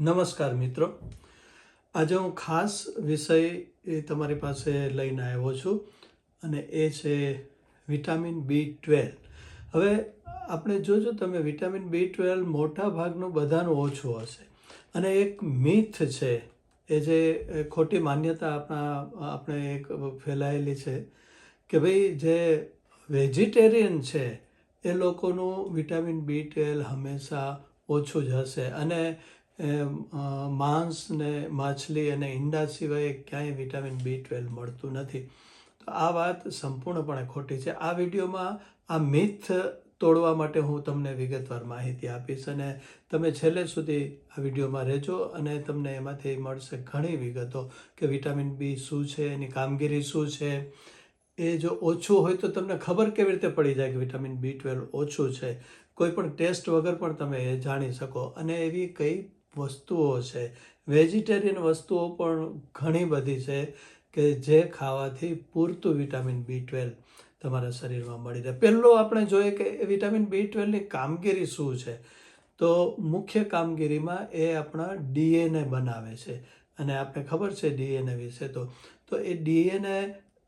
નમસ્કાર મિત્રો. આજે હું ખાસ વિષય એ તમારી પાસે લઈને આવ્યો છું અને એ છે વિટામિન બી ટ્વેલ્વ. હવે આપણે જોજો તમે વિટામિન બી ટ્વેલ્વ મોટા ભાગનું બધાનું ઓછું હશે. અને એક મિથ છે, એ જે ખોટી માન્યતા આપણા, આપણે એક ફેલાયેલી છે કે ભાઈ જે વેજીટેરિયન છે, એ લોકોનું વિટામિન બી ટ્વેલ્વ હંમેશા ઓછું જ હશે. અને માંસ ને માછલી અને ઈંડા સિવાય ક્યાંય વિટામિન બી ટ્વેલ્વ મળતું નથી. તો આ વાત સંપૂર્ણપણે ખોટી છે. આ વિડીયોમાં આ મિથ તોડવા માટે હું તમને વિગતવાર માહિતી આપીશ અને તમે છેલ્લે સુધી આ વિડીયોમાં રહેજો અને તમને એમાંથી મળશે ઘણી વિગતો કે વિટામિન બી શું છે, એની કામગીરી શું છે. એ જો ઓછું હોય તો તમને ખબર કેવી રીતે પડી જાય કે વિટામિન બી ટ્વેલ્વ ઓછું છે? કોઈ પણ ટેસ્ટ વગર પણ તમે એ જાણી શકો. અને એવી કઈ વસ્તુઓ છે. વેજીટેરિયન વસ્તુઓ પણ ઘણી બધી છે કે જે ખાવાથી પૂરતું વિટામિન બી ટ્વેલ્વ તમારા શરીરમાં મળી રહે. પહેલું આપણે જોઈએ કે એ વિટામિન બી ટ્વેલ્વની કામગીરી શું છે? તો મુખ્ય કામગીરીમાં એ આપણા ડીએનએ બનાવે છે. અને આપણે ખબર છે ડીએનએ વિશે તો. તો એ ડીએનએ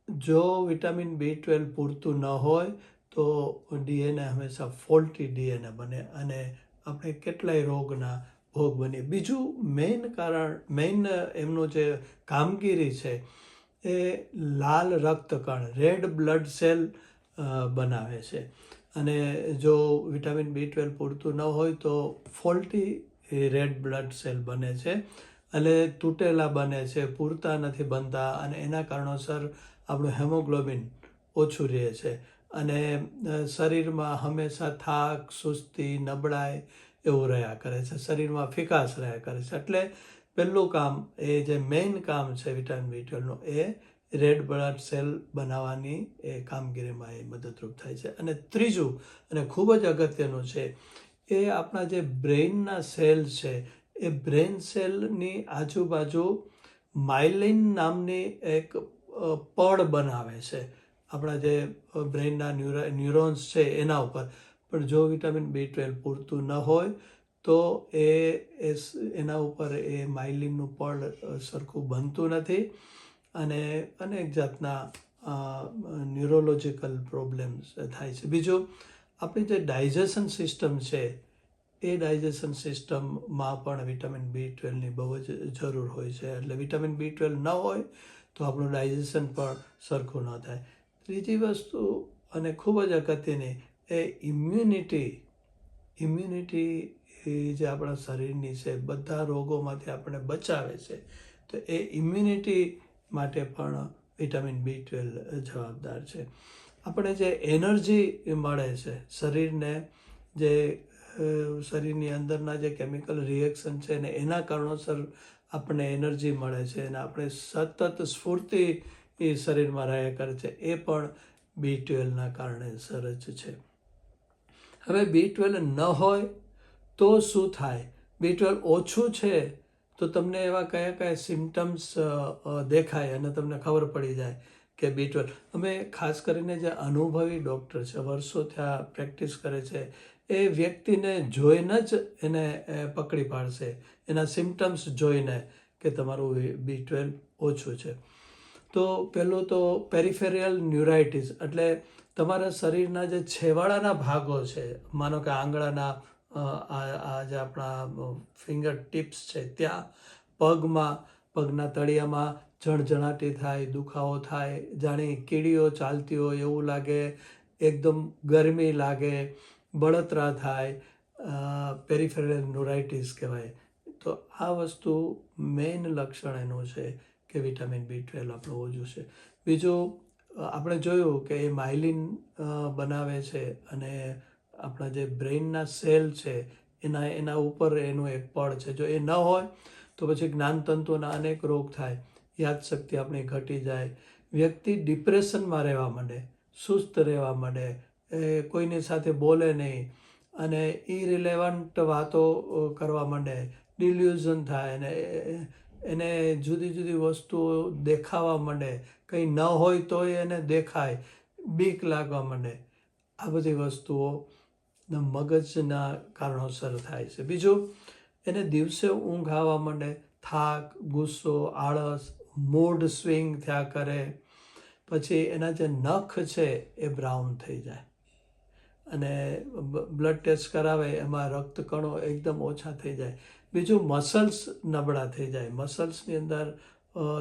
જો વિટામિન બી ટ્વેલ્વ પૂરતું ન હોય, તો ડીએનએ હંમેશા ફોલ્ટી ડીએનએ બને. અને આપણે કેટલાય રોગના ભોગ બની. બીજું મેઇન કારણ મેઇન એમનું જે કામગીરી છે એ લાલ રક્તકણ રેડ બ્લડ સેલ બનાવે છે. અને જો વિટામિન બી ટ્વેલ્વ પૂરતું ન હોય તો ફોલ્ટી રેડ બ્લડ સેલ બને છે અને તૂટેલા બને છે, પૂરતા નથી બનતા અને એના કારણોસર આપણું હેમોગ્લોબિન ઓછું રહે છે. અને શરીરમાં હંમેશા થાક, સુસ્તી, નબળાઈ એવું રહ્યા કરે છે. શરીરમાં ફિકાસ રહ્યા કરે છે. એટલે પહેલું કામ એ જે મેઇન કામ છે વિટામિન બી ટ્વેલ્વનું એ રેડ બ્લડ સેલ બનાવવાની એ કામગીરીમાં એ મદદરૂપ થાય છે. અને ત્રીજું, અને ખૂબ જ અગત્યનું છે, એ આપણા જે બ્રેઇનના સેલ છે, એ બ્રેઇન સેલની આજુબાજુ માઇલિન નામની એક પડ બનાવે છે. આપણા જે બ્રેઇનના ન્યુરો, ન્યુરોન્સ છે એના ઉપર. પણ જો વિટામિન બી ટ્વેલ્વ પૂરતું ન હોય, તો એ એના ઉપર એ માઇલિનનું પડ સરખું બનતું નથી. અને અનેક જાતના ન્યુરોલોજીકલ પ્રોબ્લેમ્સ થાય છે. બીજું, આપણી જે ડાયજેશન સિસ્ટમ છે, એ ડાયજેશન સિસ્ટમમાં પણ વિટામિન બી ટ્વેલ્વની બહુ જ જરૂર હોય છે. એટલે વિટામિન બી ટ્વેલ્વ ન હોય, તો આપણું ડાયજેશન પણ સરખું ન થાય. ત્રીજી વસ્તુ, અને ખૂબ જ અગત્યની એ ઇમ્યુનિટી ઇમ્યુનિટી એ જે આપણા શરીરની છે, બધા રોગોમાંથી આપણને બચાવે છે, તો એ ઇમ્યુનિટી માટે પણ વિટામિન બી ટ્વેલ્વ જવાબદાર છે. આપણે જે એનર્જી મળે છે, શરીરને જે શરીરની અંદરના જે કેમિકલ રિએક્શન છે ને એના કારણોસર આપણને એનર્જી મળે છે અને આપણે સતત સ્ફૂર્તિ એ શરીરમાં રહ્યા કરે છે, એ પણ બી ટ્વેલ્વના કારણે સરજ છે. હવે બી ટ્વેલ્વ ન હોય તો શું થાય? બી ટ્વેલ્વ ઓછું છે તો તમને એવા કયા કયા સિમ્ટમ્સ દેખાય અને તમને ખબર પડી જાય કે બી ટ્વેલ્વ અમે ખાસ કરીને જે અનુભવી ડૉક્ટર છે, વર્ષો ત્યાં પ્રેક્ટિસ કરે છે, એ વ્યક્તિને જોઈને જ એને પકડી પાડશે. એના સિમ્ટમ્સ જોઈને કે તમારું બી ટ્વેલ્વ ઓછું છે. તો પહેલું તો પેરિફેરિયલ ન્યુરાઇટીસ એટલે તમારા શરીરના જે છેવાડાના ભાગો છે, માનો કે આંગળાના આ જે આપણા ફિંગર ટિપ્સ છે, ત્યાં પગમાં, પગના તળિયામાં જણજણાટી થાય, દુખાવો થાય, જાણે કીડીઓ ચાલતી હોય, એવું લાગે, એકદમ ગરમી લાગે, બળતરા થાય પેરિફેરલ ન્યુરાઇટિસ કહેવાય. તો આ વસ્તુ મેઇન લક્ષણ એનું છે કે વિટામિન બી ટ્વેલ્વ આપણું ઓછું છે. બીજું આપણે જોયું કે એ માઇલિન બનાવે છે અને આપણા જે બ્રેઇનના સેલ છે, એના એના ઉપર એનું એક પડ છે. જો એ ન હોય, તો પછી જ્ઞાનતંતુના અનેક રોગ થાય. યાદશક્તિ આપણી ઘટી જાય. વ્યક્તિ ડિપ્રેશનમાં રહેવા માંડે, સુસ્ત રહેવા માંડે, એ કોઈની સાથે બોલે નહીં અને ઇરિલેવન્ટ વાતો કરવા માંડે ડિલ્યુઝન થાય અને એને જુદી જુદી વસ્તુઓ દેખાવા માંડે. કંઈ ન હોય તોય એને દેખાય. બીક લાગવા માંડે. આ બધી વસ્તુઓ મગજના કારણોસર થાય છે. બીજું, એને દિવસે ઊંઘ આવવા માંડે. થાક, ગુસ્સો, આળસ, મૂડ સ્વિંગ થયા કરે. પછી એના જે નખ છે એ બ્રાઉન થઈ જાય. અને બ્લડ ટેસ્ટ કરાવે, એમાં રક્તકણો એકદમ ઓછા થઈ જાય. બીજું મસલ્સ નબળા થઈ જાય મસલ્સની અંદર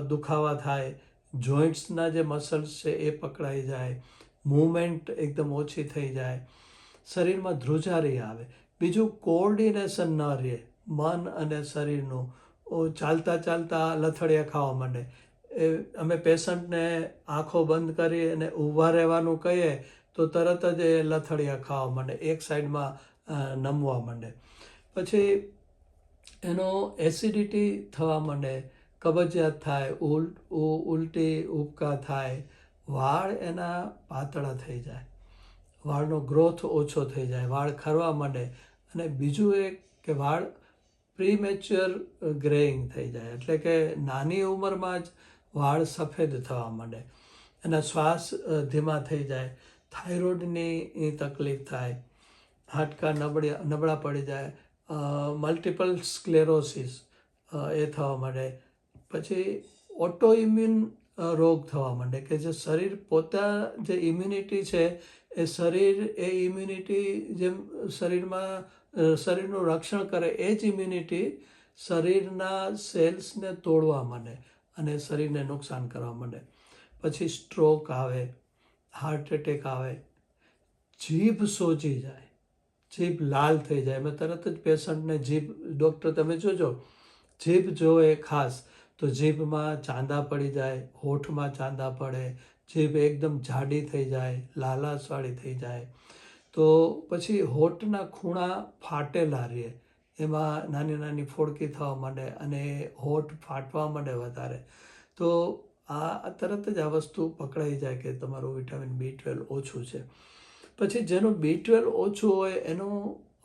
દુખાવા થાય જોઈન્ટ્સના જે મસલ્સ છે એ પકડાઈ જાય મૂવમેન્ટ એકદમ ઓછી થઈ જાય, શરીરમાં ધ્રુજારી આવે. બીજું કોઓર્ડિનેશન ન રહે, મન અને શરીરનું. ચાલતા ચાલતા લથડિયા ખાવા માંડે. એ, અમે પેશન્ટને આંખો બંધ કરી અને ઊભા રહેવાનું કહીએ, તો તરત જ એ લથડિયા ખાવા માંડે, એક સાઈડમાં નમવા માંડે. પછી એનો એસિડિટી થવા માંડે, કબજિયાત થાય, ઉલ ઉલટી ઉબકા થાય, વાળ એના પાતળા થઈ જાય. વાળનો ગ્રોથ ઓછો થઈ જાય, વાળ ખરવા માંડે. અને બીજું એક કે વાળ પ્રીમેચ્યોર ગ્રેઇંગ થઈ જાય, એટલે કે નાની ઉંમરમાં જ વાળ સફેદ થવા માંડે. એના શ્વાસ ધીમા થઈ જાય, થાઇરોઇડની તકલીફ થાય, હાડકાં નબળ્યા, નબળા પડી જાય મલ્ટિપલ સ્ક્લેરોસિસ એ થવા માંડે. પછી ઓટો ઇમ્યુન રોગ થવા માંડે કે જે શરીર પોતા જે ઇમ્યુનિટી છે, એ શરીર, એ ઇમ્યુનિટી જેમ શરીરમાં શરીરનું રક્ષણ કરે એ જ ઇમ્યુનિટી શરીરના સેલ્સને તોડવા માંડે અને શરીરને નુકસાન કરવા માંડે. પછી સ્ટ્રોક આવે હાર્ટ એટેક આવે, જીભ સોજી જાય. જીભ લાલ થઈ જાય. એમાં તરત જ પેશન્ટને જીભ, ડૉક્ટર તમે જોજો, જીભ જોવે ખાસ તો જીભમાં ચાંદા પડી જાય, હોઠમાં ચાંદા પડે, જીભ એકદમ જાડી થઈ જાય લાલાસવાળી થઈ જાય. તો પછી હોઠના ખૂણા ફાટેલા રહે. એમાં નાની નાની ફોડકી થવા માંડે અને હોઠ ફાટવા માંડે વધારે. તો આ તરત જ આ વસ્તુ પકડાઈ જાય કે તમારું વિટામિન બી ટ્વેલ્વ ઓછું છે. પછી જેનું બી ટ્વેલ્વ ઓછું હોય, એનું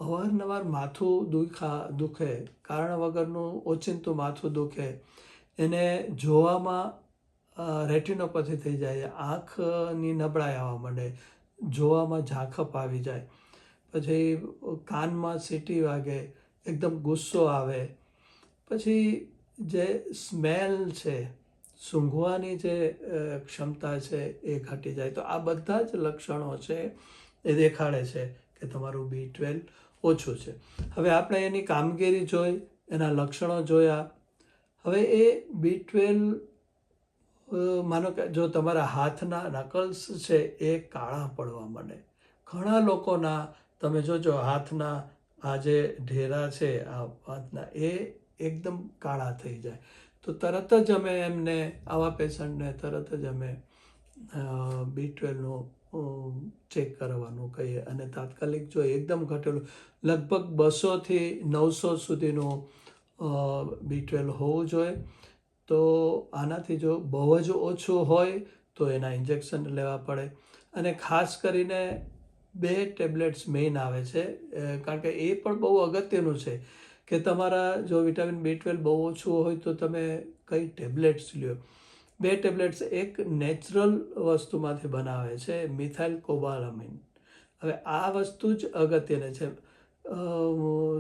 અવારનવાર માથું દુખા, દુખે, કારણ વગરનું ઓચિંતું માથું દુખે, એને જોવામાં રેટિનોપથી થઈ જાય, આંખની નબળાઈ આવવા માંડે, જોવામાં ઝાંખપ આવી જાય, પછી કાનમાં સીટી વાગે, એકદમ ગુસ્સો આવે, પછી જે સ્મેલ છે, સૂંઘવાની જે ક્ષમતા છે એ ઘટી જાય. તો આ બધા જ લક્ષણો છે એ દેખાડે છે કે તમારું બી ટ્વેલ્વ ઓછું છે. હવે આપણે એની કામગીરી જોઈ, એના લક્ષણો જોયા. હવે એ બી ટ્વેલ્વ માનો કે જો તમારા હાથના નકલ્સ છે એ કાળા પડવા માંડે. ઘણા લોકોના, તમે જોજો હાથના આ જે ઢેરા છે, આ હાથના, એ એકદમ કાળા થઈ જાય. તો તરત જ અમે એમને, આવા પેશન્ટને તરત જ અમે બી ટ્વેલ્વનું ચેક કરવાનું કહીએ. અને તાત્કાલિક જો એકદમ ઘટેલું, લગભગ બસોથી નવસો સુધીનું બી ટ્વેલ્વ હોવું જોઈએ. તો આનાથી જો બહુ જ ઓછું હોય, તો એના ઇન્જેક્શન લેવા પડે. અને ખાસ કરીને બે ટેબ્લેટ્સ મેઇન આવે છે. કારણ કે એ પણ બહુ અગત્યનું છે કે તમારા જો વિટામિન બી ટ્વેલ્વ બહુ ઓછું હોય તો તમે કઈ ટેબ્લેટ્સ લ્યો? બે ટેબ્લેટ્સ એક નેચરલ વસ્તુમાંથી બનાવે છે, મિથાઇલ કોબાલામિન. હવે આ વસ્તુ જ અગત્યની છે.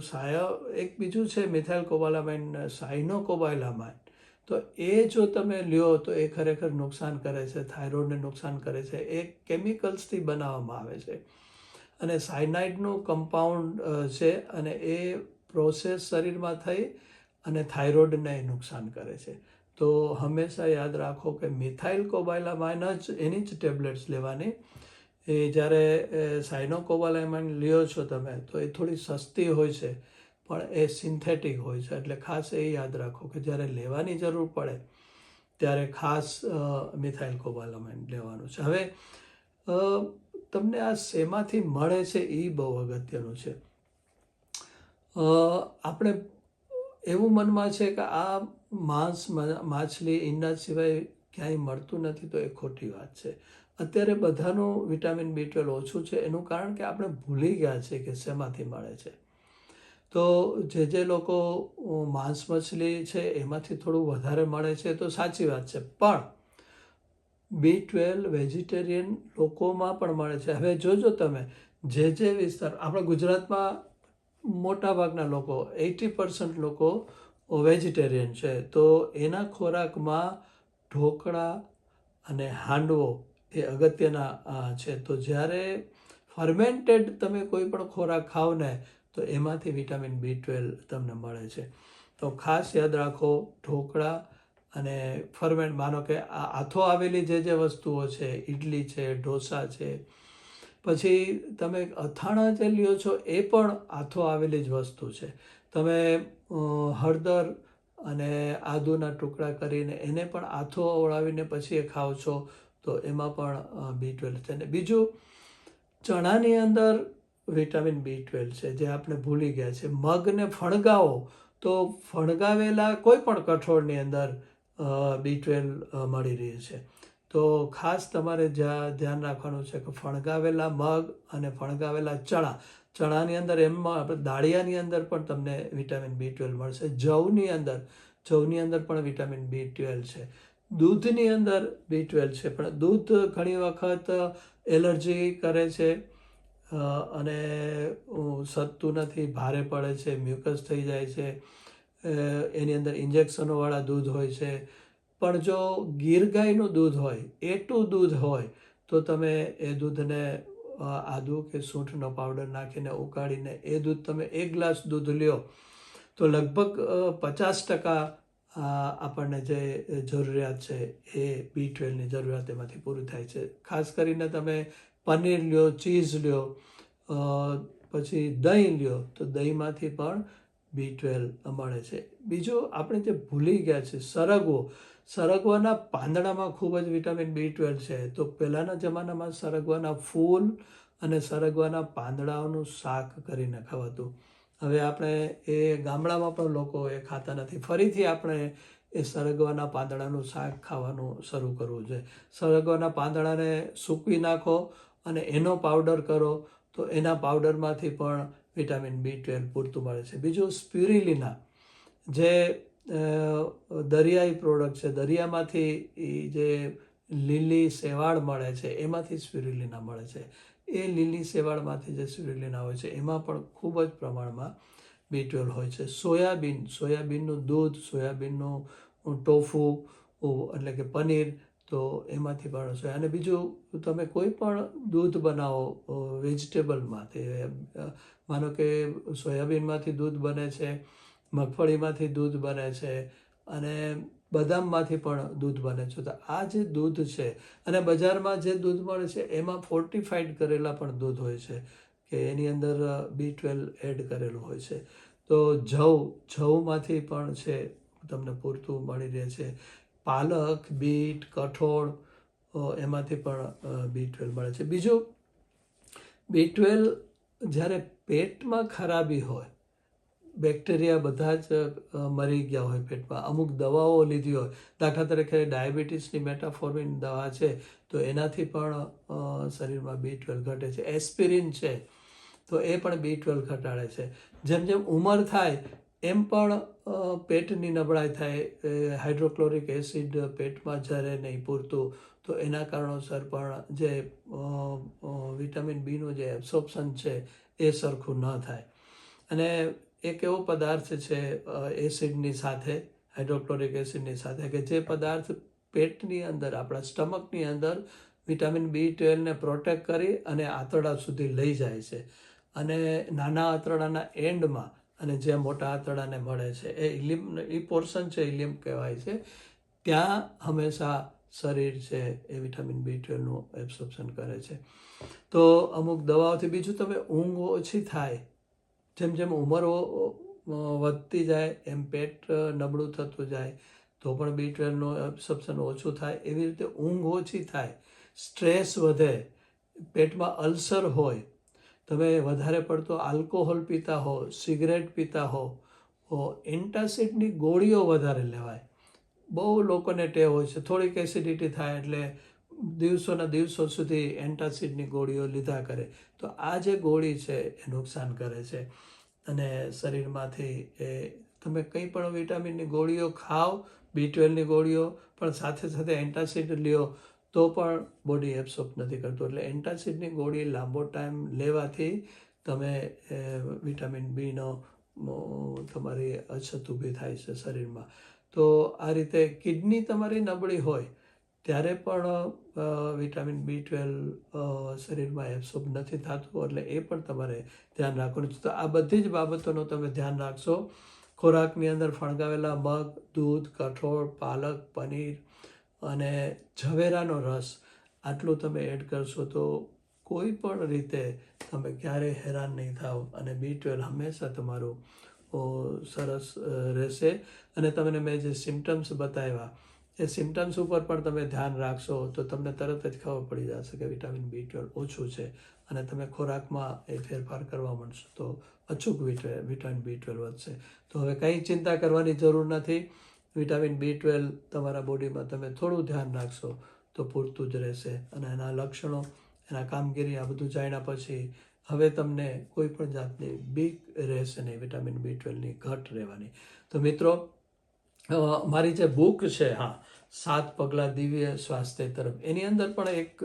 સાય, એક બીજું છે મિથાઇલ કોબાલામાઇન સાઇનો કોબાલામાઇન તો એ જો તમે લ્યો તો એ ખરેખર નુકસાન કરે છે, થાઇરોઇડને નુકસાન કરે છે, એ કેમિકલ્સથી બનાવવામાં આવે છે. અને સાયનાઇડનું કમ્પાઉન્ડ છે અને એ પ્રોસેસ શરીરમાં થઈ અને થાઇરોઇડને નુકસાન કરે છે. તો હંમેશા યાદ રાખો કે મિથાઇલ કોબાયલામાઇન જ એની જ ટેબ્લેટ્સ લેવાની. એ જ્યારે સાઇનોકોબાલામાઇન લ્યો છો તમે, તો એ થોડી સસ્તી હોય છે, પણ એ સિન્થેટિક હોય છે. એટલે ખાસ એ યાદ રાખો કે જ્યારે લેવાની જરૂર પડે, ત્યારે ખાસ મિથાઇલ કોબાલામાઇન લેવાનું છે. હવે તમને આ શેમાંથી મળે છે એ બહુ અગત્યનું છે. આપણે એવું મનમાં છે કે આ માંસ માછલી ઈંડા સિવાય ક્યાંય મળતું નથી તો એ ખોટી વાત છે. અત્યારે બધાનું વિટામિન બી ટ્વેલ્વ ઓછું છે. એનું કારણ કે આપણે ભૂલી ગયા છે કે શેમાંથી મળે છે. તો જે જે લોકો માંસ, મછલી છે એમાંથી થોડું વધારે મળે છે તો સાચી વાત છે. પણ બી ટ્વેલ્વ વેજીટેરિયન લોકોમાં પણ મળે છે. હવે જોજો તમે, જે જે વિસ્તાર, આપણા ગુજરાતમાં મોટાભાગના લોકો એટી પર્સન્ટ લોકો વેજીટેરિયન છે. તો એના ખોરાકમાં ઢોકળા અને હાંડવો એ અગત્યના છે. તો જ્યારે ફર્મેન્ટેડ તમે કોઈ પણ ખોરાક ખાવ ને, તો એમાંથી વિટામિન બી ટ્વેલ્વ તમને મળે છે. તો ખાસ યાદ રાખો, ઢોકળા અને ફર્મેન્ટ, માનો કે આથો આવેલી જે જે વસ્તુઓ છે ઇડલી છે, ઢોસા છે પછી તમે અથાણા જે લ્યો છો એ પણ આથો આવેલી જ વસ્તુ છે. તમે હળદર અને આદુના ટુકડા કરીને એને પણ આથો ઓળાવીને પછી એ ખાઓ છો, તો એમાં પણ બી ટ્વેલ્વ છે. અને બીજું, ચણાની અંદર વિટામિન બી ટ્વેલ્વ છે, જે આપણે ભૂલી ગયા છે. મગને ફણગાવો તો ફણગાવેલા કોઈ પણ કઠોળની અંદર બી ટ્વેલ્વ મળી રહે છે. તો ખાસ તમારે ધ્યાન રાખવાનું છે કે ફણગાવેલા મગ અને ફણગાવેલા ચણા, ચણાની અંદર એમાં આપણે દાળિયાની અંદર પણ તમને વિટામિન બી ટ્વેલ્વ મળશે. જવની અંદર જવની અંદર પણ વિટામિન બી ટ્વેલ્વ છે. દૂધની અંદર બી ટ્વેલ્વ છે, પણ દૂધ ઘણી વખત એલર્જી કરે છે અને સતતું નથી, ભારે પડે છે, મ્યુકસ થઈ જાય છે એની અંદર ઇન્જેક્શનોવાળા દૂધ હોય છે પણ જો ગીર ગાયનું દૂધ હોય, એટું દૂધ હોય, તો તમે એ દૂધને આદુ કે સૂંઠનો પાવડર નાખીને ઉકાળીને એ દૂધ તમે એક ગ્લાસ દૂધ લ્યો, તો લગભગ પચાસ ટકા આપણને જે જરૂરિયાત છે એ બી ટ્વેલ્વની જરૂરિયાત એમાંથી પૂરી થાય છે. ખાસ કરીને તમે પનીર લ્યો, ચીઝ લ્યો પછી દહીં લ્યો, તો દહીંમાંથી પણ બી ટ્વેલ્વ મળે છે. બીજું આપણે જે ભૂલી ગયા છે, સરગવો સરગવાના પાંદડામાં ખૂબ જ વિટામિન બી ટ્વેલ્વ છે. તો પહેલાંના જમાનામાં સરગવાના ફૂલ અને સરગવાના પાંદડાઓનું શાક કરીને ખાવાતું હવે આપણે એ ગામડામાં પણ લોકો એ ખાતા નથી. ફરીથી આપણે એ સરગવાના પાંદડાનું શાક ખાવાનું શરૂ કરવું છે. સરગવાના પાંદડાને સૂકવી નાખો અને એનો પાવડર કરો તો એના પાવડરમાંથી પણ વિટામિન બી ટ્વેલ્વ પૂરતું મળે છે. બીજું સ્પ્યુરિલિના. જે દરિયાઈ પ્રોડક્ટ છે. દરિયામાંથી જે લીલી શેવાળ મળે છે, એમાંથી સ્પિરુલિના મળે છે. એ લીલી શેવાળમાંથી જે સ્પિરુલિના હોય છે, એમાં પણ ખૂબ જ પ્રમાણમાં બી ટ્વેલ્વ હોય છે. સોયાબીન, સોયાબીનનું દૂધ, સોયાબીનનું ટોફુ એટલે કે પનીર, તો એમાંથી પણ છે. અને બીજું, તમે કોઈ પણ દૂધ બનાવો વેજીટેબલમાંથી માનો કે સોયાબીનમાંથી દૂધ બને છે મગફળીમાંથી દૂધ બને છે અને બદામમાંથી પણ દૂધ બને છે. તો આ જે દૂધ છે અને બજારમાં જે દૂધ મળે છે, એમાં ફોર્ટિફાઈડ કરેલા પણ દૂધ હોય છે કે એની અંદર બી ટ્વેલ્વ એડ કરેલું હોય છે. તો જવ, જવમાંથી પણ છે, તમને પૂરતું મળી રહે છે. પાલક, બીટ, કઠોળ એમાંથી પણ બી ટ્વેલ્વ મળે છે. બીજું બી ટ્વેલ્વ જ્યારે પેટમાં ખરાબી હોય બેક્ટેરિયા બધા જ મરી ગયા હોય પેટમાં. અમુક દવાઓ લીધી હોય. દાખલા તરીકે ડાયાબિટીસની મેટાફોર્મિન દવા છે, તો એનાથી પણ શરીરમાં બી ટ્વેલ્વ ઘટે છે. એસ્પિરિન છે, તો એ પણ બી ટ્વેલ્વ ઘટાડે છે. જેમ જેમ ઉંમર થાય, એમ પણ પેટની નબળાઈ થાય. હાઇડ્રોક્લોરિક એસિડ પેટમાં જ્યારે નહીં પૂરતું, તો એના કારણોસર પણ જે વિટામિન બીનું જે એબ્સોર્પ્શન છે, એ સરખું ન થાય. અને એક એવો પદાર્થ છે એસિડની સાથે, હાઇડ્રોક્લોરિક એસિડની સાથે કે જે પદાર્થ પેટની અંદર, આપણા સ્ટમકની અંદર વિટામિન બી ટ્વેલ્વને પ્રોટેક્ટ કરી અને આંતરડા સુધી લઈ જાય છે. અને નાના આંતરડાના એન્ડમાં અને જે મોટા આંતરડાને મળે છે, એ ઇલિમ એ પોર્શન છે ઇલિમ કહેવાય છે, ત્યાં હંમેશા શરીર છે એ વિટામિન બી ટ્વેલ્વનું એબ્સોર્પ્શન કરે છે. તો અમુક દવાઓથી બીજું તમે ઊંઘ ઓછી થાય જેમ જેમ ઉંમર વધતી જાય, એમ પેટ નબળું થતું જાય, તો પણ બી ટ્વેલ્વનું એબ્સોર્પ્શન ઓછું થાય. એવી રીતે ઊંઘ ઓછી થાય સ્ટ્રેસ વધે, પેટમાં અલ્સર હોય, તમે વધારે પડતો આલ્કોહોલ પીતા હો સિગરેટ પીતા હો એન્ટાસિડની ગોળીઓ વધારે લેવાય. બહુ લોકોને ટેવ હોય છે, થોડીક એસિડિટી થાય એટલે દિવસોના દિવસો સુધી એન્ટાસિડની ગોળીઓ લીધા કરે. તો આ જે ગોળી છે એ નુકસાન કરે છે. અને શરીરમાંથી એ તમે કંઈ પણ વિટામિનની ગોળીઓ ખાઓ, બી ટ્વેલ્વની ગોળીઓ, પણ સાથે સાથે એન્ટાસિડ લ્યો, તો પણ બોડી એબ્સોર્બ નથી કરતું. એટલે એન્ટાસિડની ગોળી લાંબો ટાઈમ લેવાથી તમે વિટામિન બીનો તમારી અછત ઊભી થાય છે શરીરમાં. તો આ રીતે કિડની તમારી નબળી હોય ત્યારે પણ વિટામિન બી ટ્વેલ્વ શરીરમાં એબ્સોર્બ નથી થતું, એટલે એ પણ તમારે ધ્યાન રાખવાનું છે. તો આ બધી જ બાબતોનું તમે ધ્યાન રાખશો. ખોરાકની અંદર ફણગાવેલા મગ, દૂધ, કઠોળ, પાલક, પનીર અને ઝવેરાનો રસ આટલું તમે એડ કરશો તો કોઈ પણ રીતે તમે ક્યારેય હેરાન નહીં થાવ અને બી ટ્વેલ્વ હંમેશા તમારું સરસ રહેશે. અને તમને મેં જે સિમ્ટમ્સ બતાવ્યા એ સિમ્ટમ્સ ઉપર પણ તમે ધ્યાન રાખશો તો તમને તરત જ ખબર પડી જશે કે વિટામિન બી ટ્વેલ્વ ઓછું છે અને તમે ખોરાકમાં એ ફેરફાર કરવા માંડશો તો અચૂક વિટામિન બી ટ્વેલ્વ વધશે. તો હવે કંઈ ચિંતા કરવાની જરૂર નથી. વિટામિન બી ટ્વેલ્વ તમારા બોડીમાં તમે થોડું ધ્યાન રાખશો તો પૂરતું જ રહેશે અને એના લક્ષણો, એના કામગીરી આ બધું જાણ્યા પછી હવે તમને કોઈ પણ જાતની બીક રહેશે નહીં. વિટામિન બી ટ્વેલ્વની ઘટ રહેવાની. તો મિત્રો મારી જે બુક છે, હા, સાત પગલાં દિવ્ય સ્વાસ્થ્ય તરફ, એની અંદર પણ એક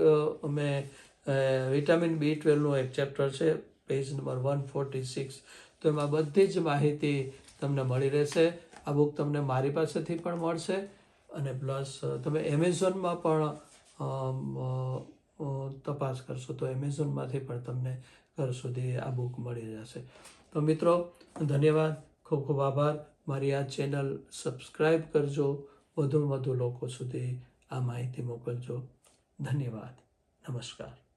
મેં વિટામિન બી ટ્વેલ્વનું એક ચેપ્ટર છે, page number one forty six. તો એમાં બધી જ માહિતી તમને મળી રહેશે. આ બુક તમને મારી પાસેથી પણ મળશે. અને પ્લસ તમે એમેઝોનમાં પણ તપાસ કરશો તો એમેઝોનમાંથી પણ તમને ઘર સુધી આ બુક મળી જશે. તો મિત્રો, ધન્યવાદ. ખૂબ ખૂબ આભાર. મારી આ ચેનલ સબસ્ક્રાઈબ કરજો. વધુમાં વધુ લોકો સુધી આ માહિતી મોકલજો. ધન્યવાદ. નમસ્કાર.